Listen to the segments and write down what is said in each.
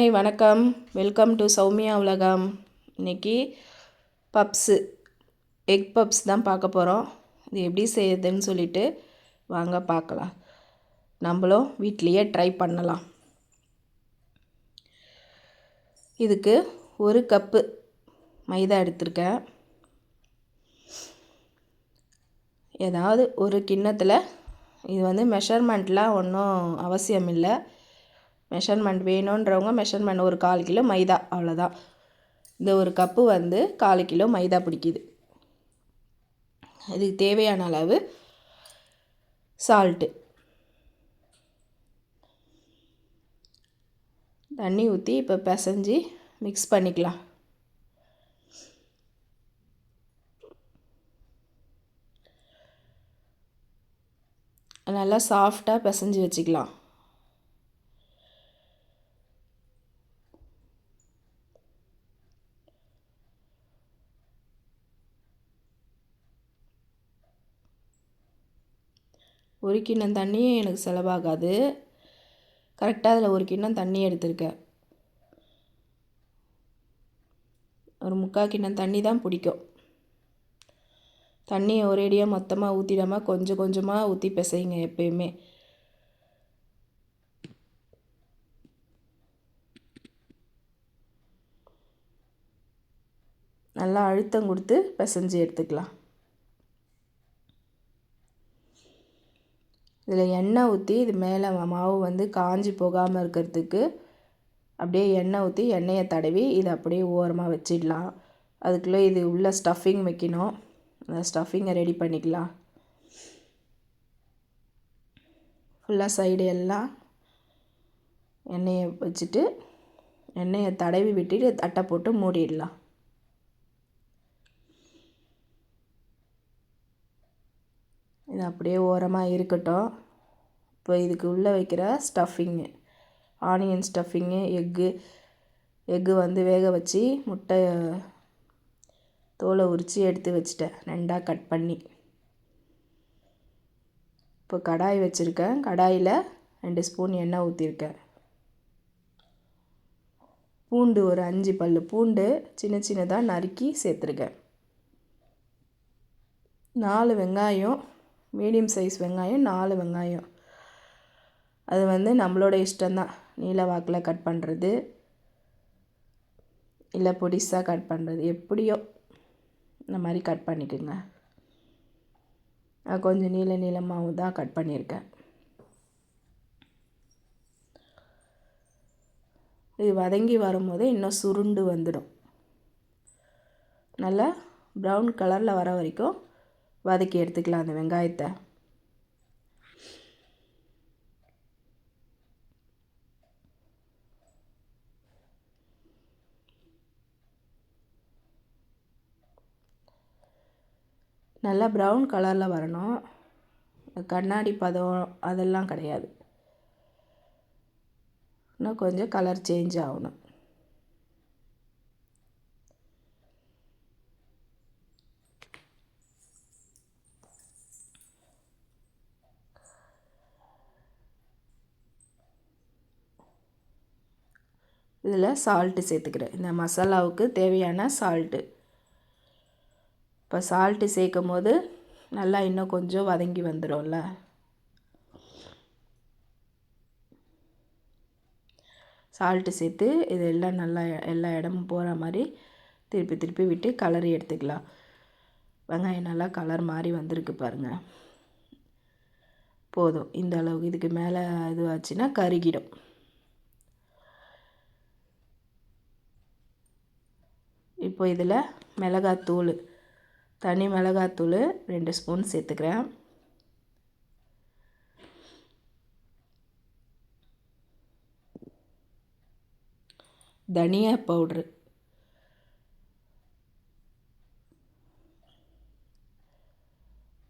Hi வணக்கம். Welcome to Soumya உலகம். இன்றைக்கி பப்ஸு எக் பப்ஸ் தான் பார்க்க போகிறோம் இது எப்படி செய்யுதுன்னு சொல்லிட்டு வாங்க பார்க்கலாம். நம்மளும் வீட்லேயே ட்ரை பண்ணலாம். இதுக்கு ஒரு கப்பு மைதா எடுத்திருக்கேன். ஏதாவது ஒரு கிண்ணத்தில் இது வந்து மெஷர்மெண்ட்லாம் ஒன்றும் அவசியம் இல்லை மெஷர்மெண்ட் வேணுன்றவங்க மெஷர்மெண்ட் ஒரு கால் கிலோ மைதா அவ்வளோதான் இந்த ஒரு கப்பு வந்து கால் கிலோ மைதா பிடிக்குது. இதுக்கு தேவையான அளவு சால்ட்டு தண்ணி ஊற்றி இப்போ பிசைஞ்சு மிக்ஸ் பண்ணிக்கலாம். நல்லா சாஃப்டாக பிசைஞ்சு வச்சுக்கலாம். ஒரு கிண்ணம் தண்ணியும் எனக்கு செலவாகாது. கரெக்டாக அதில் ஒரு கிண்ணம் தண்ணி எடுத்திருக்கேன். ஒரு முக்கால் கிண்ணம் தண்ணி தான் பிடிக்கும். தண்ணியை ஒரேடியாக மொத்தமாக ஊற்றிடாமல் கொஞ்சம் கொஞ்சமாக ஊற்றி பிசைங்க எப்பயுமே. நல்லா அழுத்தம் கொடுத்து பிசைஞ்சு எடுத்துக்கலாம். இதில் எண்ணெய் ஊற்றி இது மேலே மாவு வந்து காஞ்சி போகாமல் இருக்கிறதுக்கு அப்படியே எண்ணெய் ஊற்றி எண்ணெயை தடவி இதை அப்படியே ஓரமாக வச்சிடலாம். அதுக்குள்ளே இது உள்ள ஸ்டஃபிங் வைக்கணும். அந்த ஸ்டஃபிங்கை ரெடி பண்ணிக்கலாம். ஃபுல்லாக சைடு எல்லாம் எண்ணெயை வச்சுட்டு எண்ணெயை தடவி விட்டுட்டு தட்டை போட்டு மூடிடலாம். இது அப்படியே ஓரமாக இருக்கட்டும். இப்போ இதுக்கு உள்ளே வைக்கிற stuffing onion stuffing egg egg வந்து வேக வச்சு முட்டை தோலை உரித்து எடுத்து வச்சிட்டேன். ரெண்டாக கட் பண்ணி. இப்போ கடாய் வச்சுருக்கேன். கடாயில் ரெண்டு ஸ்பூன் எண்ணெய் ஊற்றிருக்கேன் பூண்டு ஒரு அஞ்சு பல் பூண்டு சின்ன சின்னதாக நறுக்கி சேர்த்துருக்கேன். நாலு வெங்காயம் மீடியம் சைஸ் வெங்காயம் நாலு வெங்காயம். அது வந்து நம்மளோட இஷ்டம்தான். நீல வாக்கில் கட் பண்ணுறது இல்லை பொடிசாக கட் பண்ணுறது எப்படியோ இந்த மாதிரி கட் பண்ணிக்கோங்க. நான் கொஞ்சம் நீள நீளமாகவும் தான் கட் பண்ணியிருக்கேன். இது வதங்கி வரும்போது இன்னும் சுருண்டு வந்துடும். நல்லா ப்ரௌன் கலரில் வர வரைக்கும் வதக்கி எடுத்துக்கலாம் அந்த வெங்காயத்தை. நல்லா ப்ரௌன் கலரில் வரணும். கண்ணாடி பதம் அதெல்லாம் கிடையாது. இன்னும் கொஞ்சம் கலர் சேஞ்ச் ஆகணும். இதில் சால்ட்டு சேர்த்துக்கிறேன். இந்த மசாலாவுக்கு தேவையான சால்ட்டு இப்போ சால்ட்டு சேர்க்கும் போது நல்லா இன்னும் கொஞ்சம் வதங்கி வந்துடும்ல சால்ட்டு சேர்த்து இது எல்லாம் நல்லா எல்லா இடமும் போகிற மாதிரி திருப்பி திருப்பி விட்டு கலரி எடுத்துக்கலாம். வெங்காயம் நல்லா கலர் மாதிரி வந்திருக்கு பாருங்கள் போதும். இந்த அளவுக்கு இதுக்கு மேலே இதுவாச்சுன்னா கருகிடும். இப்போ இதில் மிளகாத்தூள் தனி மிளகாத்தூள் ரெண்டு ஸ்பூன் சேர்த்துக்கிறேன். தனியா பவுட்ரு.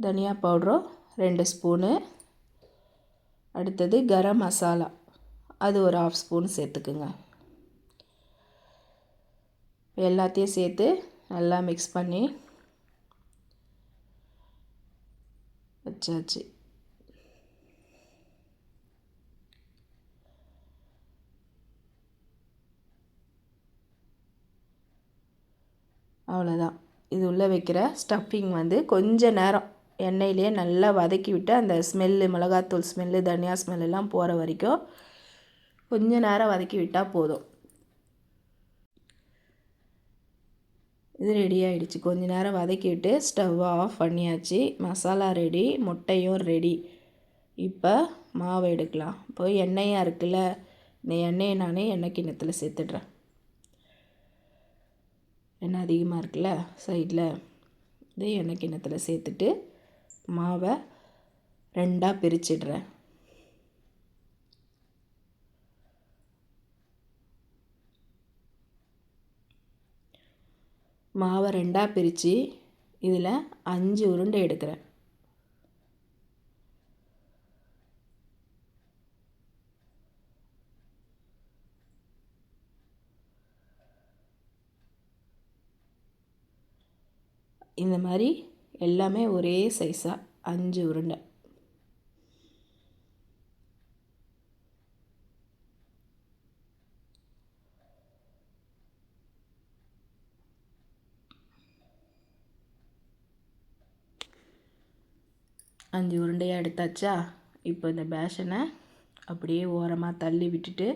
தனியா பவுட்ரும் ரெண்டு ஸ்பூனு. அடுத்தது கரம் மசாலா. அது ஒரு ஆஃப் ஸ்பூன் சேர்த்துக்குங்க. எல்லாத்தையும் சேர்த்து நல்லா மிக்ஸ் பண்ணி வச்சாச்சு. அவ்வளோதான் இது உள்ளே வைக்கிற ஸ்டஃப்பிங் வந்து கொஞ்ச நேரம் எண்ணெயிலேயே நல்லா வதக்கி விட்டு அந்த ஸ்மெல்லு மிளகாத்தூள் ஸ்மெல்லு தனியா ஸ்மெல்லாம் போகிற வரைக்கும் கொஞ்சம் நேரம் வதக்கி விட்டால் போதும். இது ரெடி ஆகிடுச்சு கொஞ்ச நேரம் வதக்கிட்டு ஸ்டவ் ஆஃப் பண்ணியாச்சு. மசாலா ரெடி முட்டையும் ரெடி இப்போ மாவு எடுக்கலாம். இப்போ எண்ணெயாக இருக்குல்ல இந்த எண்ணெயை நானே எண்ணெய் கிண்ணத்தில் சேர்த்துட்றேன். எண்ணெய் அதிகமாக இருக்குல்ல சைடில் இதே எண்ணெய் கிண்ணத்தில் சேர்த்துட்டு மாவை ரெண்டாக பிரிச்சிடுறேன். மாவை ரெண்டாக பிரித்து இதில் அஞ்சு உருண்டை எடுக்கிறேன். இந்த மாதிரி எல்லாமே ஒரே சைஸாக அஞ்சு உருண்டை. அஞ்சு உருண்டையாக எடுத்தாச்சா? இப்போ இந்த பேஷனை அப்படியே ஓரமாக தள்ளி விட்டுட்டு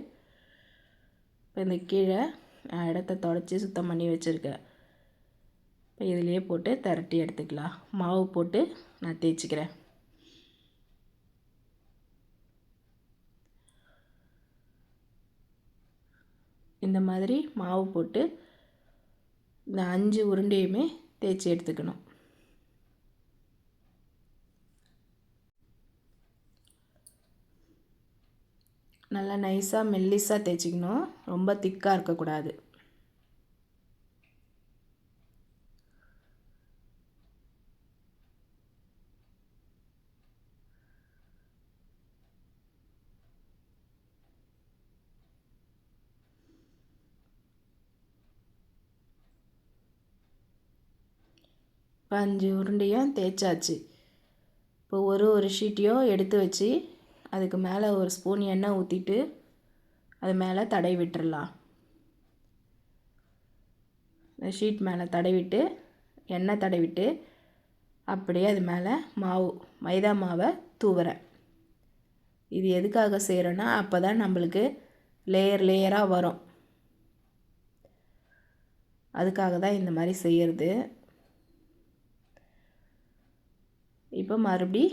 இப்போ இந்த கீழே இடத்த தொடச்சி சுத்தம் பண்ணி வச்சுருக்கேன். இப்போ இதிலையே போட்டு திரட்டி எடுத்துக்கலாம். மாவு போட்டு நான் தேய்ச்சிக்கிறேன். இந்த மாதிரி மாவு போட்டு இந்த அஞ்சு உருண்டையுமே தேய்ச்சி எடுத்துக்கணும். நல்லா நைஸாக மெல்லிஸாக தேய்ச்சிக்கணும். ரொம்ப திக்காக இருக்கக்கூடாது. இப்போ அஞ்சு உருண்டையும் தேய்ச்சாச்சு. இப்போ ஒரு ஒரு ஷீட்டையும் எடுத்து வச்சு அதுக்கு மேலே ஒரு ஸ்பூன் எண்ணெய் ஊற்றிட்டு அது மேலே தடை விட்டுடலாம் இந்த ஷீட் மேலே தடவிட்டு எண்ணெய் தடவிட்டு அப்படியே அது மேலே மாவு மைதா மாவை தூவுறேன். இது எதுக்காக செய்கிறோன்னா அப்போ தான் நம்மளுக்கு லேயர் லேயராக வரும். அதுக்காக தான் இந்த மாதிரி செய்கிறது இப்போ மறுபடி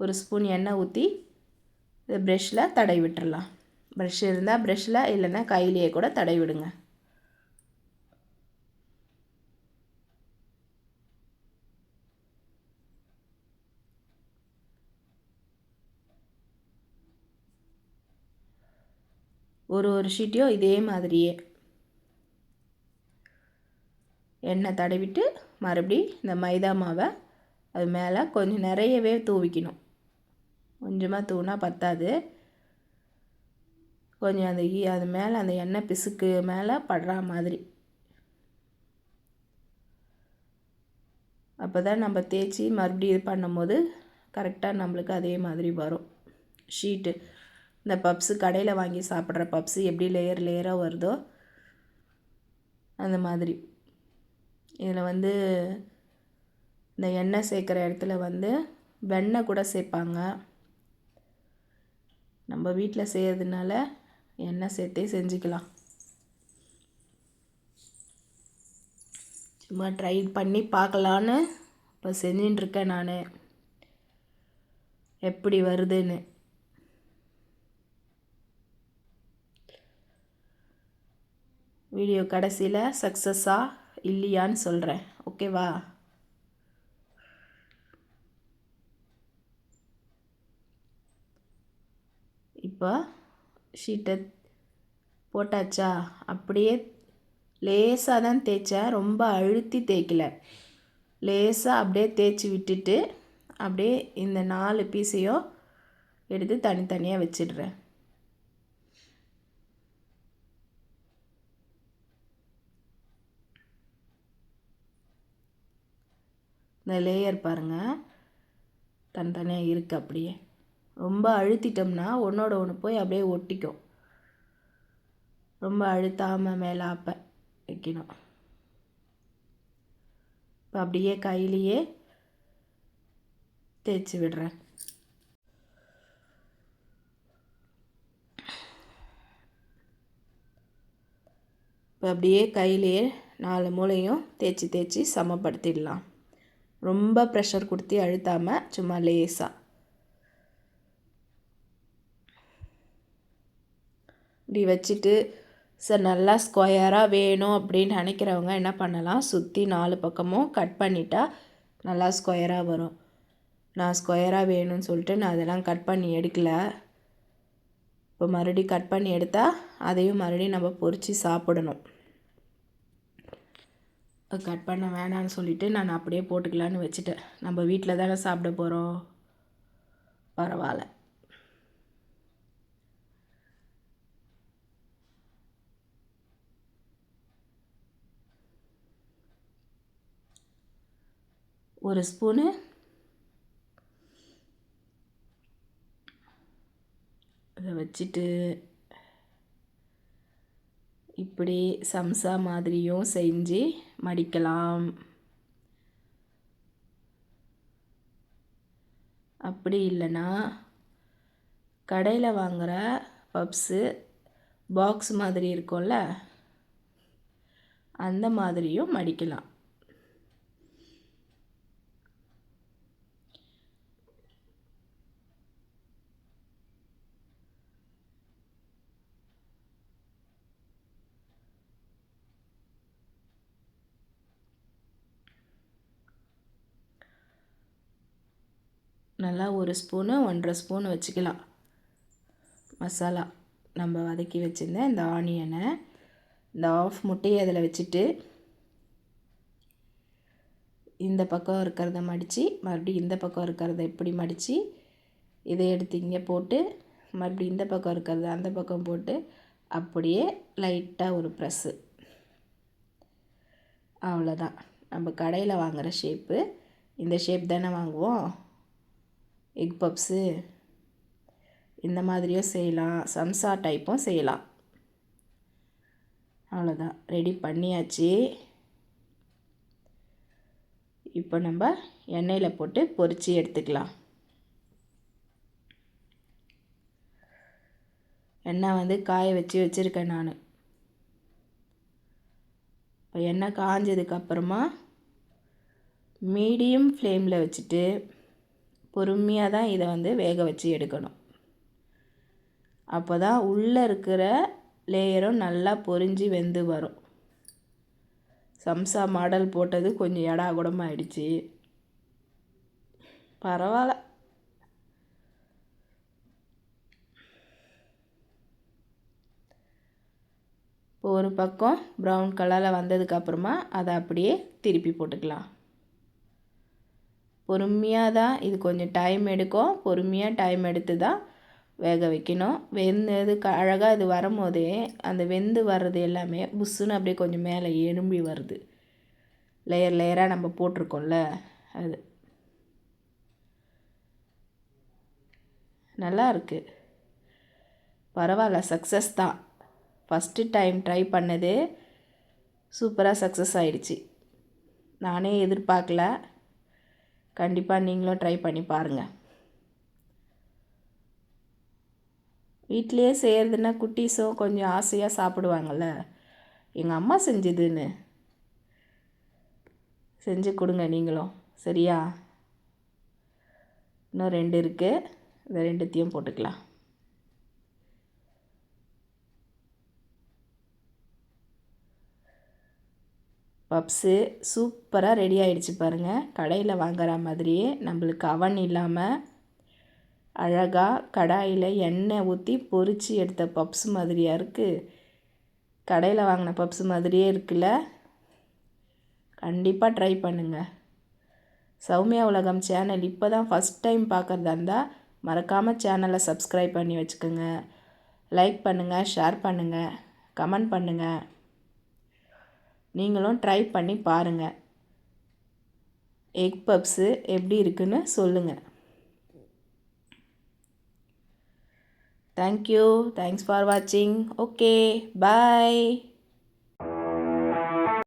ஒரு ஸ்பூன் எண்ணெய் ஊற்றி இதை ப்ரெஷ்ஷில் தடவி விட்டுடலாம் ப்ரெஷ் இருந்தால் ப்ரெஷ்ஷில் இல்லைன்னா கையிலேயே கூட தடவி விடுங்க. ஒரு ஒரு ஷீட்டையும் இதே மாதிரியே எண்ணெய் தடவிட்டு மறுபடி இந்த மைதா மாவை அது மேலே கொஞ்சம் நிறையவே தூவிக்கணும். கொஞ்சமாக தூணா பத்தாது. கொஞ்சம் அந்த ஈ அது மேலே அந்த எண்ணெய் பிசுக்கு மேலே படுற மாதிரி. அப்போ தான் நம்ம தேய்ச்சி மறுபடியும் இது பண்ணும்போது கரெக்டாக நம்மளுக்கு அதே மாதிரி வரும். ஷீட்டு. இந்த பப்ஸு கடையில் வாங்கி சாப்பிட்ற பப்ஸு எப்படி லேயர் லேயராக வருதோ அந்த மாதிரி. இதில் வந்து இந்த எண்ணெய் சேர்க்குற இடத்துல வந்து வெண்ணெய் கூட சேர்ப்பாங்க. நம்ம வீட்டில் செய்கிறதுனால எண்ணெய் சேர்த்தே செஞ்சுக்கலாம். சும்மா ட்ரை பண்ணி பார்க்கலான்னு இப்போ செஞ்சின்ட்டுருக்கேன் நான். எப்படி வருதுன்னு. வீடியோ கடைசியில் சக்ஸஸாக இல்லையான்னு சொல்கிறேன் ஓகேவா இப்போ ஷீட்டை போட்டாச்சா? அப்படியே லேசாக தான் தேய்ச்சேன். ரொம்ப அழுத்தி தேய்க்கல. லேசாக அப்படியே தேய்ச்சி விட்டுட்டு அப்படியே இந்த நாலு பீஸையும் எடுத்து தனித்தனியாக வச்சிடுறேன். இந்த லேயர் பாருங்கள் தனித்தனியாக இருக்குது அப்படியே. ரொம்ப அழுத்திட்டோம்னா ஒன்றோட ஒன்று போய் அப்படியே ஒட்டிக்கும். ரொம்ப அழுத்தாமல் மேலாப்ப வைக்கணும். இப்போ அப்படியே கையிலையே தேய்ச்சி விடுறேன். இப்போ அப்படியே கையிலேயே நாலு மூளையும் தேய்ச்சி தேய்ச்சி சமப்படுத்திடலாம். ரொம்ப ப்ரெஷர் கொடுத்து அழுத்தாமல் சும்மா லேசாக இப்படி வச்சுட்டு சார் நல்லா ஸ்கொயராக வேணும் அப்படின்னு நினைக்கிறவங்க என்ன பண்ணலாம்? சுற்றி நாலு பக்கமும் கட் பண்ணிட்டா நல்லா ஸ்கொயராக வரும். நான் ஸ்கொயராக வேணும்னு சொல்லிட்டு நான் அதெல்லாம் கட் பண்ணி எடுக்கல. இப்போ மறுபடியும் கட் பண்ணி எடுத்தால் அதையும் மறுபடியும் நம்ம பொறிச்சு சாப்பிடணும். கட் பண்ண வேணான்னு சொல்லிவிட்டு நான் அப்படியே போட்டுக்கலான்னு வச்சுட்டேன். நம்ம வீட்டில் தானே சாப்பிட போகிறோம் பரவாயில்ல. ஒரு ஸ்பூனு அதை வச்சுட்டு இப்படி சம்சா மாதிரியும் செஞ்சு மடிக்கலாம். அப்படி இல்லைன்னா கடையில் வாங்குகிற பப்ஸு பாக்ஸ் மாதிரி இருக்கும்ல அந்த மாதிரியும் மடிக்கலாம். நல்லா ஒரு ஸ்பூனு ஒன்றரை ஸ்பூன் வச்சுக்கலாம். மசாலா. நம்ம வதக்கி வச்சுருந்தேன் இந்த ஆனியனை இந்த ஆஃப் முட்டையை அதில் வச்சுட்டு இந்த பக்கம் இருக்கிறத மடித்து மறுபடியும் இந்த பக்கம் இருக்கிறத இப்படி மடித்து இதை எடுத்து இங்கே போட்டு மறுபடியும் இந்த பக்கம் இருக்கிறத அந்த பக்கம் போட்டு அப்படியே லைட்டாக ஒரு ப்ரெஸ்ஸு அவ்வளோதான் நம்ம கடையில் வாங்குகிற ஷேப்பு இந்த ஷேப் தானே வாங்குவோம்? எக் பப்ஸு இந்த மாதிரியும் செய்யலாம். சம்சா டைப்பும் செய்யலாம். அவ்வளோதான். ரெடி பண்ணியாச்சு. இப்போ நம்ம எண்ணெயில் போட்டு பொறிச்சு எடுத்துக்கலாம். எண்ணெய் வந்து காய வச்சு வச்சுருக்கேன் நான். இப்போ எண்ணெய் காஞ்சதுக்கப்புறமா மீடியம் ஃப்ளேமில் வச்சுட்டு பொறுமையாக தான் இதை வந்து வேக வச்சு எடுக்கணும். அப்போ தான் உள்ளே இருக்கிற லேயரும் நல்லா பொரிஞ்சு வெந்து வரும். சம்சா மாடல் போட்டது கொஞ்சம் எடா குடமாயிடுச்சு பரவாயில்ல. இப்போ ஒரு பக்கம் ப்ரௌன் கலரில் வந்ததுக்கப்புறமா அதை அப்படியே திருப்பி போட்டுக்கலாம். பொறுமையாக தான் இது கொஞ்சம் டைம் எடுக்கும் பொறுமையாக டைம் எடுத்து தான் வேக வைக்கணும். வெந்தது அழகாக இது வரும்போதே அந்த வெந்து வர்றது எல்லாமே புஷ்ஷுன்னு அப்படியே கொஞ்சம் மேலே எலும்பி வருது. லேயர் லேயராக நம்ம போட்டிருக்கோம்ல அது. நல்லா இருக்குது பரவாயில்ல சக்ஸஸ் தான். ஃபஸ்ட்டு டைம் ட்ரை பண்ணது சூப்பராக சக்ஸஸ் ஆயிடுச்சு. நானே எதிர்பார்க்கல. கண்டிப்பாக நீங்களும் ட்ரை பண்ணி பாருங்கள் வீட்லேயே செய்கிறதுனா குட்டீஸும் கொஞ்சம் ஆசையாக சாப்பிடுவாங்கள்ல எங்கள் அம்மா செஞ்சதுன்னு. செஞ்சு கொடுங்க நீங்களும். சரியா? இன்னும் ரெண்டு இருக்குது இந்த ரெண்டுத்தையும் போட்டுக்கலாம். பப்ஸு சூப்பராக ரெடி ஆகிடுச்சு பாருங்கள் கடையில் வாங்குற மாதிரியே நம்மளுக்கு அவன் இல்லாமல் அழகாக கடாயில் எண்ணெய் ஊற்றி பொறிச்சு எடுத்த பப்ஸ் மாதிரியாக இருக்குது கடையில் வாங்கின பப்ஸ் மாதிரியே இருக்குல்ல? கண்டிப்பாக ட்ரை பண்ணுங்கள் சௌமியா உலகம் சேனல் இப்போ தான் ஃபஸ்ட் டைம் பார்க்குறதா இருந்தால் மறக்காமல் சேனலை சப்ஸ்கிரைப் பண்ணி வச்சுக்கோங்க. லைக் பண்ணுங்கள் ஷேர் பண்ணுங்கள் கமெண்ட் பண்ணுங்கள் நீங்களும் ட்ரை பண்ணி பாருங்கள் எக் பப்ஸு எப்படி இருக்குன்னு சொல்லுங்கள் தேங்க்யூ தேங்க்ஸ் ஃபார் வாட்சிங் ஓகே பாய்